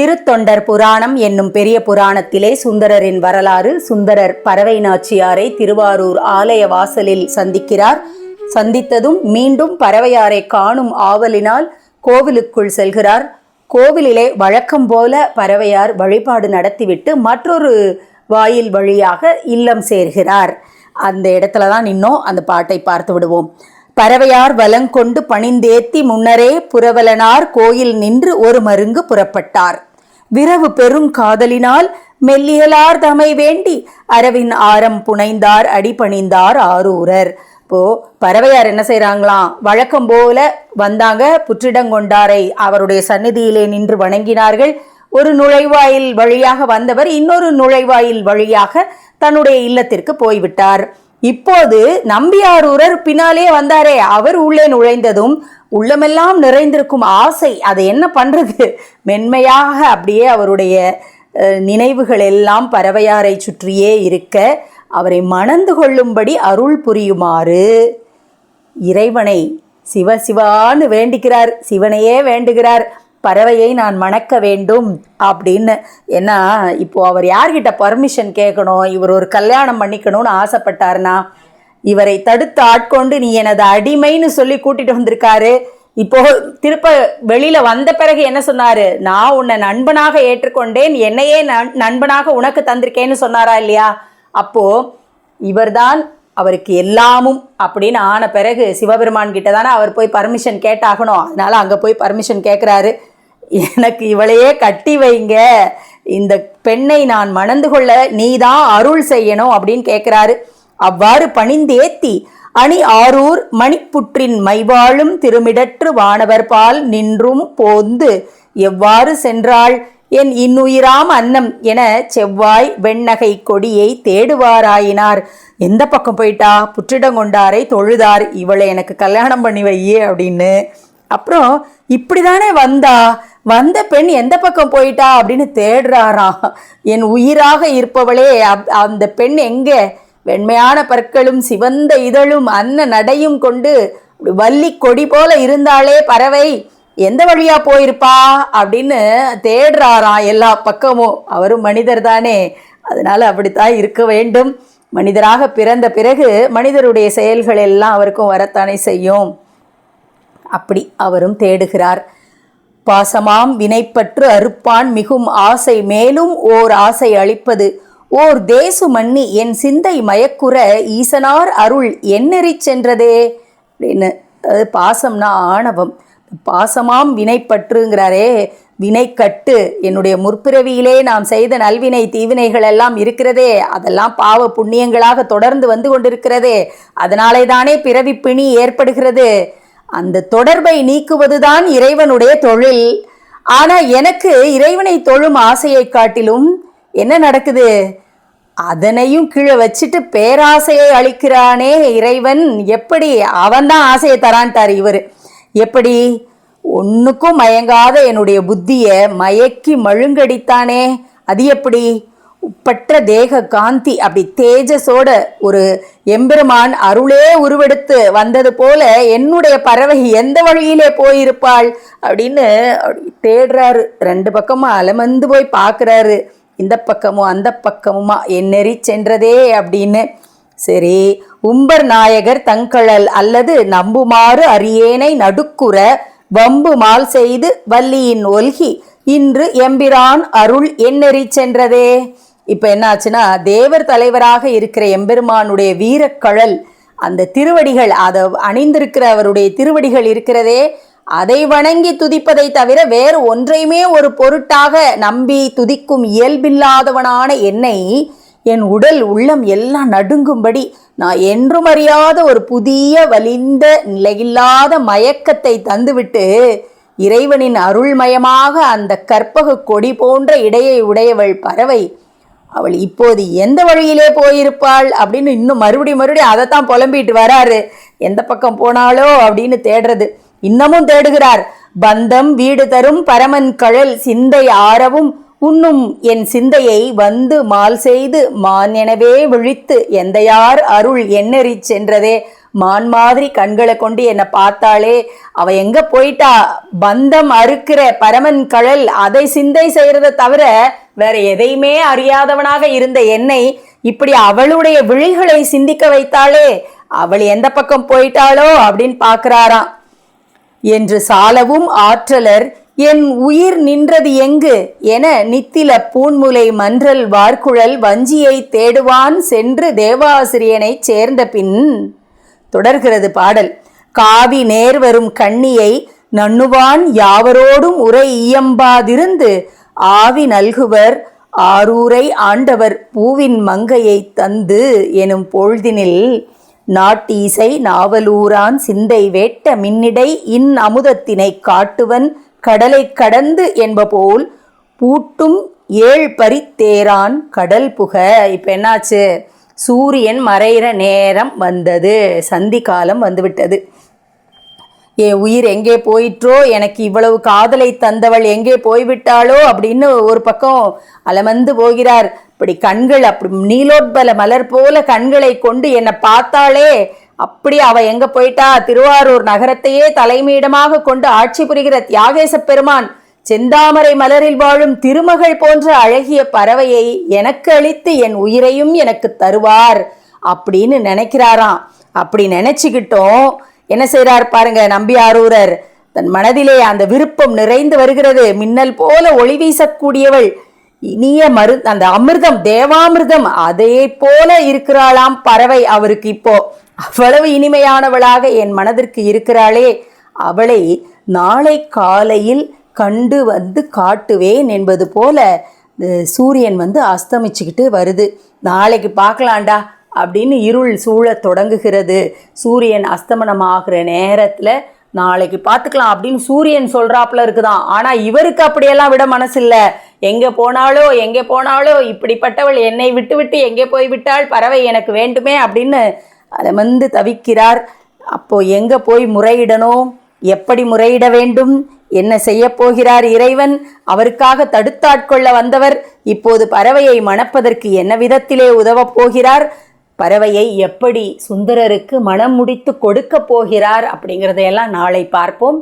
திருத்தொண்டர் புராணம் என்னும் பெரிய புராணத்திலே சுந்தரரின் வரலாறு சுந்தரர் பறவை நாச்சியாரை திருவாரூர் ஆலய வாசலில் சந்திக்கிறார். சந்தித்ததும் மீண்டும் பறவையாரை காணும் ஆவலினால் கோவிலுக்குள் செல்கிறார். கோவிலிலே வழக்கம் போல பறவையார் வழிபாடு நடத்திவிட்டு மற்றொரு வாயில் வழியாக இல்லம் சேர்கிறார். அந்த இடத்துல தான் இன்னும் அந்த பாட்டை பார்த்து விடுவோம். பறவையார் வலங்கொண்டு பணிந்தேத்தி முன்னரே புறவலனார் கோயில் நின்று ஒரு மருங்கு புறப்பட்டார். விரவு பெரும் காதலினால் மெல்லியலார் தமை வேண்டி அரவின் ஆரம் புனைந்தார் அடிபணிந்தார் ஆரூரர். இப்போ பறவையார் என்ன செய்கிறாங்களாம் வழக்கம் போல வந்தாங்க புற்றிடங்கொண்டாரை அவருடைய சந்நிதியிலே நின்று வணங்கினார்கள். ஒரு நுழைவாயில் வழியாக வந்தவர் இன்னொரு நுழைவாயில் வழியாக தன்னுடைய இல்லத்திற்கு போய்விட்டார். இப்போது நம்பியாரூரர் பின்னாலே வந்தாரே அவர் உள்ளே நுழைந்ததும் உள்ளமெல்லாம் நிறைந்திருக்கும் ஆசை அதை என்ன பண்ணுறது மென்மையாக அப்படியே அவருடைய நினைவுகள் எல்லாம் பறவையாரை சுற்றியே இருக்க அவரை மணந்து கொள்ளும்படி அருள் புரியுமாறு இறைவனை சிவ சிவான்னு வேண்டிக்கிறார் சிவனையே வேண்டுகிறார் பறவையை நான் மணக்க வேண்டும் அப்படின்னு. ஏன்னா இப்போது அவர் யார்கிட்ட பர்மிஷன் கேட்கணும்? இவர் ஒரு கல்யாணம் பண்ணிக்கணும்னு ஆசைப்பட்டாருனா இவரை தடுத்து ஆட்கொண்டு நீ எனது அடிமைன்னு சொல்லி கூட்டிட்டு வந்திருக்காரு. இப்போ திருப்ப வெளியில வந்த பிறகு என்ன சொன்னாரு? நான் உன்னை நண்பனாக ஏற்றுக்கொண்டேன் என்னையே நண்பனாக உனக்கு தந்திருக்கேன்னு சொன்னாரா இல்லையா? அப்போ இவர்தான் அவருக்கு எல்லாமும் அப்படின்னு ஆன பிறகு சிவபெருமான் கிட்ட தானே அவர் போய் பர்மிஷன் கேட்டாகணும். அதனால அங்கே போய் பர்மிஷன் கேட்குறாரு எனக்கு இவளையே கட்டி வைங்க. இந்த பெண்ணை நான் மணந்து கொள்ள நீ தான் அருள் செய்யணும் அப்படின்னு கேட்குறாரு அவ்வாறு பணிந்தேத்தி அணி ஆரூர் மணிப்புற்றின் மைவாழும் திருமிடற்று வானவர் பால் நின்றும் போந்து எவ்வாறு சென்றாள்? என் இன்னுயிராம் அன்னம் என செவ்வாய் வெண்ணகை கொடியை தேடுவாராயினார். எந்த பக்கம் போயிட்டா? புற்றிடங்கொண்டாரை தொழுதார். இவளை எனக்கு கல்யாணம் பண்ணி வையே அப்படின்னு. அப்புறம் இப்படிதானே வந்தா? வந்த பெண் எந்த பக்கம் போயிட்டா அப்படின்னு தேடுறாராம். என் உயிராக இருப்பவளே அப்- அந்த பெண் எங்கே? வெண்மையான பற்களும் சிவந்த இதழும் அன்ன நடையும் கொண்டு அப்படி வள்ளி கொடி போல இருந்தாலே பறவை எந்த வழியா போயிருப்பா? அப்படின்னு தேடுறாராம் எல்லா பக்கமும். அவரும் மனிதர் தானே. அதனால அப்படித்தான் இருக்க வேண்டும். மனிதராக பிறந்த பிறகு மனிதருடைய செயல்கள் எல்லாம் அவருக்கும் வரத்தானே செய்யும். அப்படி அவரும் தேடுகிறார். பாசமாம் வினைப்பற்று அறுப்பான் மிகும் ஆசை மேலும் ஓர் ஆசை அளிப்பது. ஓர் தேசு மன்னி என் சிந்தை மயக்குற ஈசனார் அருள் என்னெறி சென்றதே? அப்படின்னு அது பாசம்னா ஆணவம். பாசமாம் வினைப்பற்றுங்கிறாரே வினைக்கட்டு என்னுடைய முற்பிறவியிலே நாம் செய்த நல்வினை தீவினைகள் எல்லாம் இருக்கிறதே. அதெல்லாம் பாவ புண்ணியங்களாக தொடர்ந்து வந்து கொண்டிருக்கிறதே. அதனாலே தானே பிறவி பிணி ஏற்படுகிறது. அந்த தொடர்பை நீக்குவதுதான் இறைவனுடைய தொழில். ஆனால் எனக்கு இறைவனை தொழும் ஆசையை காட்டிலும் என்ன நடக்குது? அதனையும் கீழே வச்சுட்டு பேராசையை அளிக்கிறானே இறைவன். எப்படி? அவன்தான் ஆசையை தரான்ட்டார் இவர். எப்படி? ஒன்றுக்கும் மயங்காத என்னுடைய புத்தியை மயக்கி மழுங்கடித்தானே. அது எப்படி? உப்பற்ற தேக காந்தி அப்படி தேஜஸோட ஒரு எம்பெருமான் அருளே உருவெடுத்து வந்தது போல என்னுடைய பறவை எந்த வழியிலே போயிருப்பாள்? அப்படின்னு தேடுறாரு. ரெண்டு பக்கமும் அலமந்து போய் பார்க்குறாரு. இந்த பக்கமும் அந்த பக்கமுமா என்னெறி சென்றதே அப்படின்னு. சரி உம்பர் நாயகர் தங்கழல் அல்லது நம்புமாறு அரியேனை நடுக்குற வம்பு மால் செய்து வள்ளியின் ஒல்கி இன்று எம்பிரான் அருள் என்னெறி சென்றதே. இப்ப என்னாச்சுன்னா தேவர் தலைவராக இருக்கிற எம்பெருமானுடைய வீரக்கழல் அந்த திருவடிகள் அதை அணிந்திருக்கிற அவருடைய திருவடிகள் இருக்கிறதே அதை வணங்கி துதிப்பதை தவிர வேறு ஒன்றையுமே ஒரு பொருட்டாக நம்பி துதிக்கும் இயல்பில்லாதவனான என்னை என் உடல் உள்ளம் எல்லாம் நடுங்கும்படி நான் என்றும் அறியாத ஒரு புதிய வலிந்த நிலையில்லாத மயக்கத்தை தந்துவிட்டு இறைவனின் அருள்மயமாக அந்த கற்பக கொடி போன்ற இடையை உடையவள் பறவை அவள் இப்போது எந்த வழியிலே போயிருப்பாள்? அப்படின்னு இன்னும் மறுபடியும் மறுபடியும் அதைத்தான் புலம்பிட்டு வராரு. எந்த பக்கம் போனாலோ அப்படின்னு தேடுறது. இன்னமும் தேடுகிறார். பந்தம் வீடு தரும் பரமன் கழல் சிந்தை ஆரவும் உன்னும் என் சிந்தையை வந்து மால் செய்து மான் எனவே விழித்து எந்தையார் அருள் எண்ணெறிச் சென்றதே. மான் மாதிரி கண்களை கொண்டு என்னை பார்த்தாளே அவ எங்க போயிட்டா? பந்தம் அறுக்கிற பரமன் கழல் அதை சிந்தை செய்யறத தவிர வேற எதையுமே அறியாதவனாக இருந்த என்னை இப்படி அவளுடைய விழிகளை சிந்திக்க வைத்தாளே அவள் எந்த பக்கம் போயிட்டாளோ அப்படின்னு பாக்குறாராம் என்று சாலவும் ஆற்றலர் என் உயிர் நின்றது எங்கு என நித்தில பூன்முலை மன்றல் வார்குழல் வஞ்சியை தேடுவான் சென்று தேவாசிரியனைச் சேர்ந்த பின் தொடர்கிறது பாடல். காவி நேர் வரும் கண்ணியை நண்ணுவான் யாவரோடும் உரை இயம்பாதிருந்து ஆவி நல்குவர் ஆரூரை ஆண்டவர் பூவின் மங்கையை தந்து எனும் பொழுதினில் நாட்டீசை நாவலூரான் சிந்தை வேட்ட மின்னிடை இன் அமுதத்தினை காட்டுவன் கடலை கடந்து என்பபோல் பூட்டும் ஏழ் பரித்தேரான் கடல் புக. இப்போ என்னாச்சு? சூரியன் மறைகிற நேரம் வந்தது. சந்தி காலம் வந்துவிட்டது. என் உயிர் எங்கே போயிற்றோ? எனக்கு இவ்வளவு காதலை தந்தவள் எங்கே போய்விட்டாளோ? அப்படின்னு ஒரு பக்கம் அலமந்து போகிறார். இப்படி கண்கள் அப்படி நீலோட்பல மலர் போல கண்களை கொண்டு என்னை பார்த்தாளே அப்படி அவ எங்க போயிட்டா? திருவாரூர் நகரத்தையே தலைமையிடமாக கொண்டு ஆட்சி புரிகிற தியாகேச பெருமான் செந்தாமரை மலரில் வாழும் திருமகள் போன்ற அழகிய பறவையை எனக்கு அளித்து என் உயிரையும் எனக்கு தருவார் அப்படின்னு நினைக்கிறாராம். அப்படி நினைச்சுக்கிட்டோம். என்ன செய்கிறார் பாருங்க நம்பியாரூரர் தன் மனதிலே அந்த விருப்பம் நிறைந்து வருகிறது. மின்னல் போல ஒளி வீசக்கூடியவள். இனிய மரு அந்த அமிர்தம் தேவாமிர்தம் அதே போல இருக்கிறாளாம் பறவை அவருக்கு இப்போ. அவ்வளவு இனிமையானவளாக என் மனதிற்கு இருக்கிறாளே. அவளை நாளை காலையில் கண்டு வந்து காட்டுவேன் என்பது போல சூரியன் வந்து அஸ்தமிச்சுக்கிட்டு வருது. நாளைக்கு பார்க்கலாம்டா அப்படின்னு இருள் சூழத் தொடங்குகிறது. சூரியன் அஸ்தமனம் ஆகிற நேரத்தில் நாளைக்கு பார்த்துக்கலாம் அப்படின்னு சூரியன் சொல்கிறாப்புல இருக்குதான். ஆனால் இவருக்கு அப்படியெல்லாம் விட மனசு எங்கே போனாலோ எங்கே போனாலோ இப்படிப்பட்டவள் என்னை விட்டு விட்டு எங்கே போய் விட்டாள் பறவை எனக்கு வேண்டுமே அப்படின்னு அதை வந்து தவிக்கிறார். அப்போ எங்கே போய் முறையிடணும்? எப்படி முறையிட வேண்டும்? என்ன செய்ய போகிறார் இறைவன்? அவருக்காக தடுத்தாட்கொள்ள வந்தவர் இப்போது பறவையை மணப்பதற்கு என்ன விதத்திலே உதவப் போகிறார்? பறவையை எப்படி சுந்தரருக்கு மனம் முடித்து கொடுக்க போகிறார் அப்படிங்கிறதையெல்லாம் நாளை பார்ப்போம்.